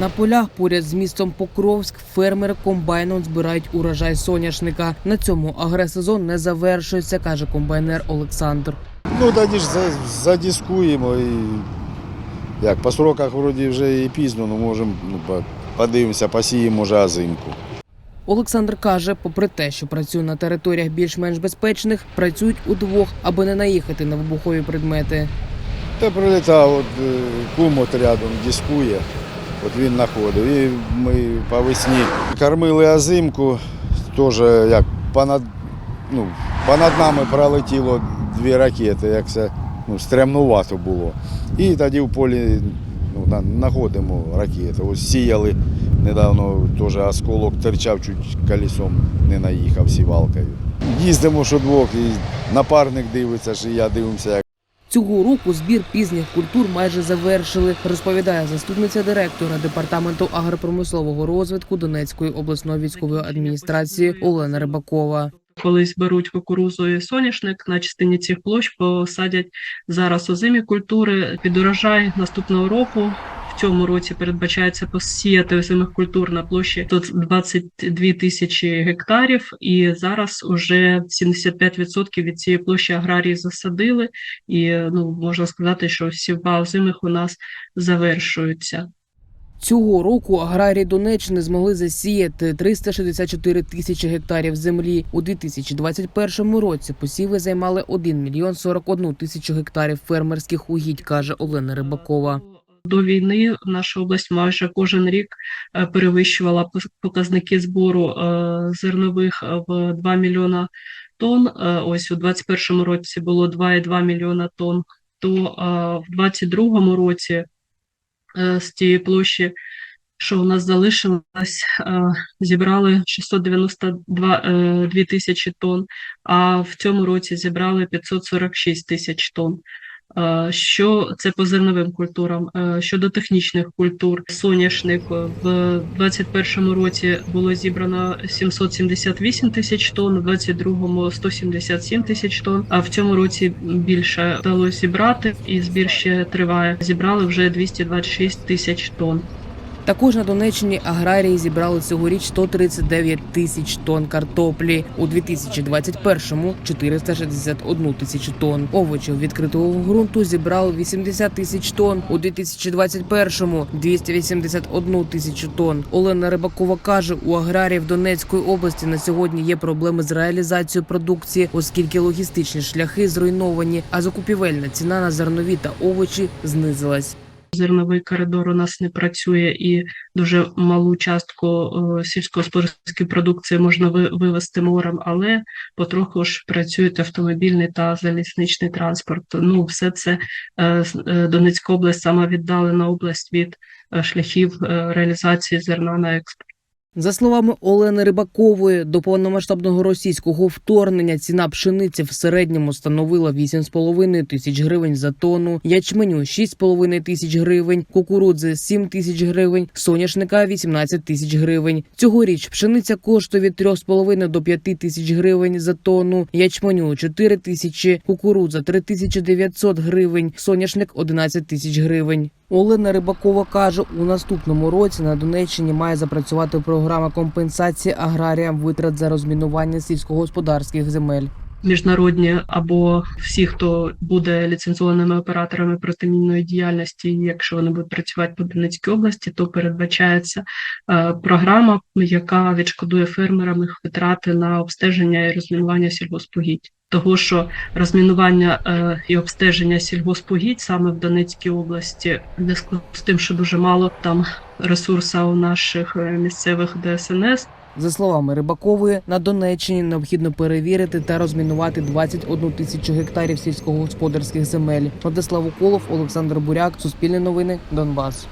На полях поряд з містом Покровськ фермери комбайном збирають урожай соняшника. На цьому агресезон не завершується, каже комбайнер Олександр. Ну, тоді ж за- задискуємо і як по сроках вроді вже і пізно, ну можемо ну, подивимося, посіємо може озимку. Олександр каже, попри те, що працює на територіях більш-менш безпечних, працюють удвох, аби не наїхати на вибухові предмети. Та прилітав, от е, кум от рядом дискує, от він знаходив. І ми по весні кормили озимку, теж як понад, ну, понад нами пролетіло дві ракети, як це ну, стремнувато було. І тоді в полі ну, на- знаходимо ракети. Ось сіяли недавно, теж осколок терчав, чуть колесом не наїхав сівалкою. Їздимо щодвох, і напарник дивиться, що я дивимося, Цього року збір пізніх культур майже завершили, розповідає заступниця директора департаменту агропромислового розвитку Донецької обласної військової адміністрації Олена Рибакова. Колись беруть кукурузу і соняшник на частині цих площ, посадять зараз озимі культури під урожай наступного року. Цьому році передбачається посіяти озимих культур на площі тут 22 тисячі гектарів, і зараз уже 75% від цієї площі аграрії засадили, і ну можна сказати, що сівба озимих у нас завершується. Цього року аграрії Донеччини змогли засіяти 364 тисячі гектарів землі. У 2021 році посіви займали 1 мільйон 41 тисячу гектарів фермерських угідь, каже Олена Рибакова. До війни наша область майже кожен рік е, перевищувала показники збору е, зернових е, в 2 мільйона тонн. Ось у 2021 році було 2,2 мільйона тонн. То в 2022 році з тієї площі, що у нас залишилось, зібрали 692 е, дві тисячі тонн, а в цьому році зібрали 546 тисяч тонн. Е, Що це по зерновим культурам? Е, Щодо технічних культур, соняшник в в 2021 році було зібрано 778 тисяч тонн, в 2022 – 177 тисяч тонн, а в цьому році більше вдалося зібрати, і збір ще триває. Зібрали вже 226 тисяч тонн. Також на Донеччині аграрії зібрали цьогоріч 139 тисяч тонн картоплі. У 2021-му – 461 тисячу тонн. Овочів відкритого ґрунту зібрали 80 тисяч тонн. У 2021-му – 281 тисячу тонн. Олена Рибакова каже, у аграріїв Донецької області на сьогодні є проблеми з реалізацією продукції, оскільки логістичні шляхи зруйновані, а закупівельна ціна на зернові та овочі знизилась. Зерновий коридор у нас не працює, і дуже малу частку е, сільськогосподарської продукції можна ви- вивезти морем, але потроху ж працюють автомобільний та залізничний транспорт. Ну, все це е, е, Донецька область сама віддалена область від шляхів реалізації зерна на експорт. За словами Олени Рибакової, до повномасштабного російського вторгнення ціна пшениці в середньому становила 8,5 тисяч гривень за тонну, ячменю 6,5 тисяч гривень, кукурудзи 7 тисяч гривень, соняшника 18 тисяч гривень. Цьогоріч пшениця коштує від 3,5 до 5 тисяч гривень за тонну, ячменю 4 тисячі, кукурудза 3 тисячі 900 гривень, соняшник 11 тисяч гривень. Олена Рибакова каже, у наступному році на Донеччині має запрацювати програма компенсації аграріям витрат за розмінування сільськогосподарських земель. міжнародні або всі, хто буде ліцензованими операторами протимінної діяльності, якщо вони будуть працювати по Донецькій області, то передбачається е, програма, яка відшкодує фермерам їх витрати на обстеження і розмінування сільгоспогідь. Того, що розмінування е, і обстеження сільгоспогідь саме в Донецькій області, зв'язку з тим, що дуже мало там ресурсу у наших е, місцевих ДСНС, За словами Рибакової, на Донеччині необхідно перевірити та розмінувати 21 тисячу гектарів сільськогосподарських земель. Владислав Уколов, Олександр Буряк, Суспільне новини, Донбас.